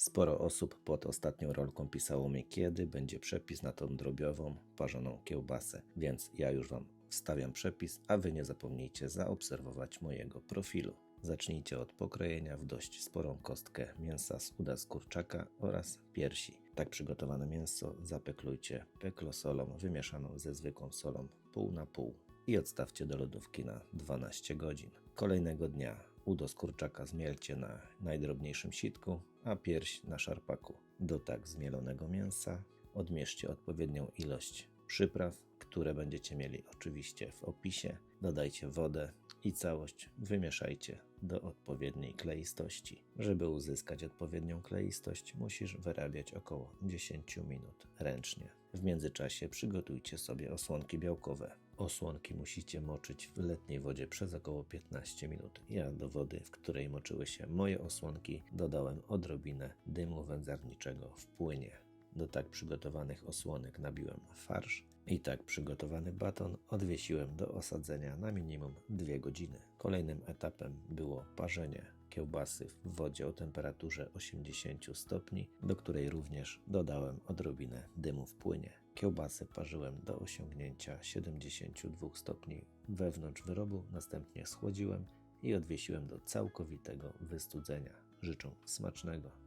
Sporo osób pod ostatnią rolką pisało mi, kiedy będzie przepis na tą drobiową, parzoną kiełbasę, więc ja już Wam wstawiam przepis, a Wy nie zapomnijcie zaobserwować mojego profilu. Zacznijcie od pokrojenia w dość sporą kostkę mięsa z uda z kurczaka oraz piersi. Tak przygotowane mięso zapeklujcie peklosolą wymieszaną ze zwykłą solą pół na pół i odstawcie do lodówki na 12 godzin. Kolejnego dnia udo z kurczaka zmielcie na najdrobniejszym sitku, a pierś na szarpaku. Do tak zmielonego mięsa odmierzcie odpowiednią ilość przypraw, które będziecie mieli oczywiście w opisie. Dodajcie wodę i całość wymieszajcie do odpowiedniej kleistości. Żeby uzyskać odpowiednią kleistość, musisz wyrabiać około 10 minut ręcznie. W międzyczasie przygotujcie sobie osłonki białkowe. Osłonki musicie moczyć w letniej wodzie przez około 15 minut. Ja do wody, w której moczyły się moje osłonki, dodałem odrobinę dymu wędzarniczego w płynie. Do tak przygotowanych osłonek nabiłem farsz i tak przygotowany baton odwiesiłem do osadzenia na minimum 2 godziny. Kolejnym etapem było parzenie kiełbasy w wodzie o temperaturze 80 stopni, do której również dodałem odrobinę dymu w płynie. Kiełbasy parzyłem do osiągnięcia 72 stopni wewnątrz wyrobu, następnie schłodziłem i odwiesiłem do całkowitego wystudzenia. Życzę smacznego.